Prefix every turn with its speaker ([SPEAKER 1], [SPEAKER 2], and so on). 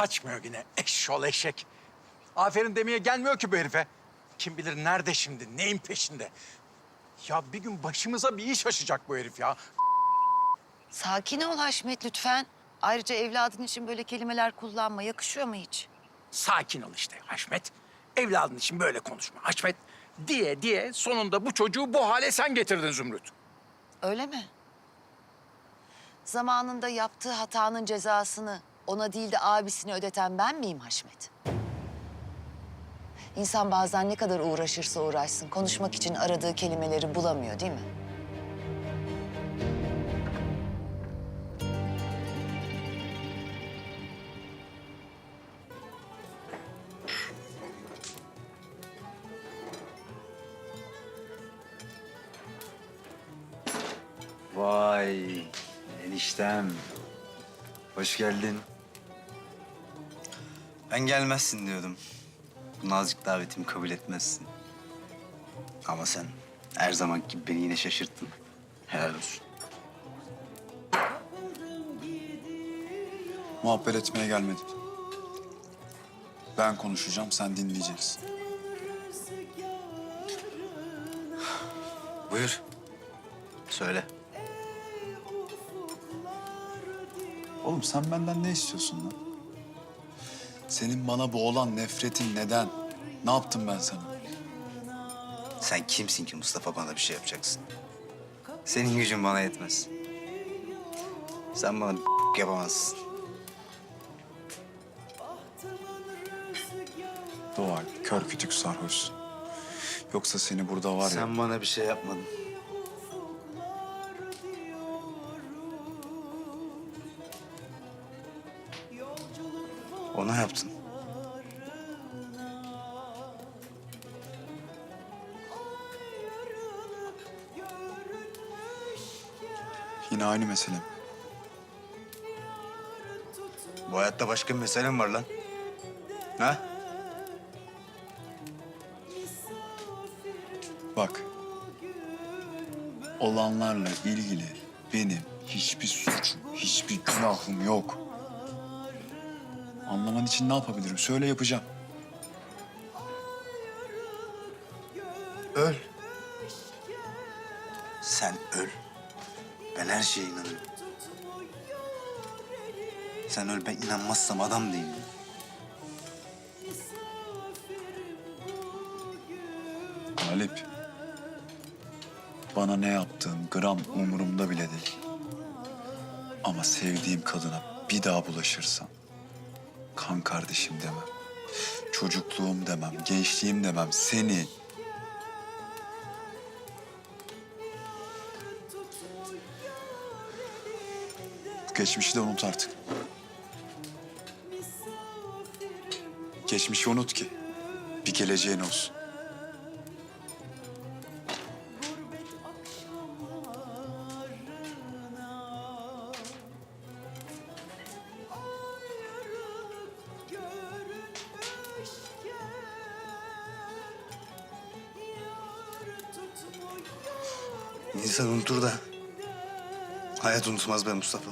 [SPEAKER 1] Açmıyor yine eşşol eşek. Aferin demeye gelmiyor ki bu herife. Kim bilir nerede şimdi, neyin peşinde. Ya bir gün başımıza bir iş açacak bu herif ya.
[SPEAKER 2] Sakin ol Haşmet lütfen. Ayrıca evladın için böyle kelimeler kullanma. Yakışıyor mu hiç?
[SPEAKER 1] Sakin ol işte Haşmet. Evladın için böyle konuşma Haşmet. Diye diye sonunda bu çocuğu bu hale sen getirdin Zümrüt.
[SPEAKER 2] Öyle mi? Zamanında yaptığı hatanın cezasını ona değil de abisine ödeten ben miyim Haşmet? İnsan bazen ne kadar uğraşırsa uğraşsın konuşmak için aradığı kelimeleri bulamıyor değil mi?
[SPEAKER 3] Vay eniştem. Hoş geldin. Ben gelmezsin diyordum. Bu nazik davetimi kabul etmezsin. Ama sen her zaman gibi beni yine şaşırttın. Helal olsun.
[SPEAKER 4] Muhabbet etmeye gelmedim. Ben konuşacağım, sen dinleyeceksin.
[SPEAKER 3] Buyur. Söyle.
[SPEAKER 4] Oğlum sen benden ne istiyorsun lan? Senin bana bu olan nefretin neden? Ne yaptım ben sana?
[SPEAKER 3] Sen kimsin ki Mustafa bana bir şey yapacaksın? Senin gücün bana yetmez. Sen bana yapamazsın.
[SPEAKER 4] Doğal, kör kütük sarhoşsun. Yoksa seni burada var ya...
[SPEAKER 3] Sen bana bir şey yapmadın. Ona yaptın.
[SPEAKER 4] Yine aynı mesele.
[SPEAKER 3] Bu hayatta başka bir meselem var lan. Ha?
[SPEAKER 4] Bak. Olanlarla ilgili benim hiçbir suçum, hiçbir günahım yok. Anlaman için ne yapabilirim? Söyle yapacağım.
[SPEAKER 3] Öl. Sen öl. Ben her şeye inanırım. Sen öl ben inanmazsam adam değilim.
[SPEAKER 4] Galip. Bana ne yaptığın gram umurumda bile değil. Ama sevdiğim kadına bir daha bulaşırsam kan kardeşim demem. Çocukluğum demem, gençliğim demem. Seni Geçmişi de unut artık. Geçmişi unut ki bir geleceğin olsun.
[SPEAKER 3] İnsan unutur da hayat unutmaz be Mustafa.